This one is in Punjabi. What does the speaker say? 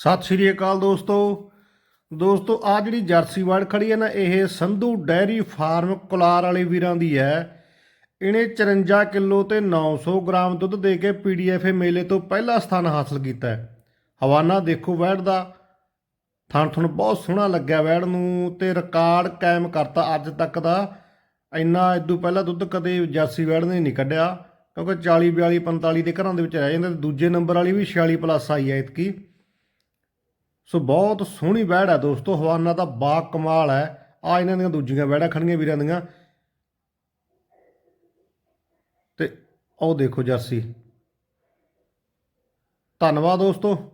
ਸਤਿ ਸ਼੍ਰੀ ਅਕਾਲ ਦੋਸਤੋ। ਦੋਸਤੋ ਆ ਜਿਹੜੀ ਜਰਸੀ ਵਰਡ ਖੜੀ ਹੈ ਨਾ, ਇਹ ਸੰਧੂ ਡੈਰੀ ਫਾਰਮ ਕੁਲਾਰ ਵਾਲੇ ਵੀਰਾਂ ਦੀ ਹੈ। ਇਹਨੇ 54 ਕਿਲੋ ਤੇ 900 ਗ੍ਰਾਮ ਦੁੱਧ ਦੇ ਕੇ ਪੀਡੀਐਫਏ ਮੇਲੇ ਤੋਂ ਪਹਿਲਾ ਸਥਾਨ ਹਾਸਲ ਕੀਤਾ ਹੈ। ਹਵਾਨਾ ਦੇਖੋ ਵੈੜ ਦਾ। ਥਣ ਥਣ ਬਹੁਤ ਸੋਹਣਾ ਲੱਗਿਆ ਵੈੜ ਨੂੰ ਤੇ ਰਿਕਾਰਡ ਕਾਇਮ ਕਰਤਾ ਅੱਜ ਤੱਕ ਦਾ। ਇੰਨਾ ਇਦੋਂ ਪਹਿਲਾਂ ਦੁੱਧ ਕਦੇ ਜਰਸੀ ਵੈੜ ਨੇ ਨਹੀਂ ਕੱਢਿਆ, ਕਿਉਂਕਿ 40 42 45 ਦੇ ਘਰਾਂ ਦੇ ਵਿੱਚ ਰਹਿ ਜਾਂਦੇ ਤੇ ਦੂਜੇ ਨੰਬਰ ਵਾਲੀ ਵੀ 46 ਪਲੱਸ ਆਈ ਹੈ ਇਤਕੀ ਸੋ ਬਹੁਤ ਸੋਹਣੀ ਵੈੜ ਹੈ ਦੋਸਤੋ, ਹਵਾਨਾ ਦਾ ਬਾ ਕਮਾਲ ਹੈ। ਆ ਇਹਨਾਂ ਦੀਆਂ ਦੂਜੀਆਂ ਵੈੜਾਂ ਖੜੀਆਂ ਵੀਰਾਂ ਦੀਆਂ। ਤੇ ਉਹ ਦੇਖੋ ਜਰਸੀ। ਧੰਨਵਾਦ ਦੋਸਤੋ।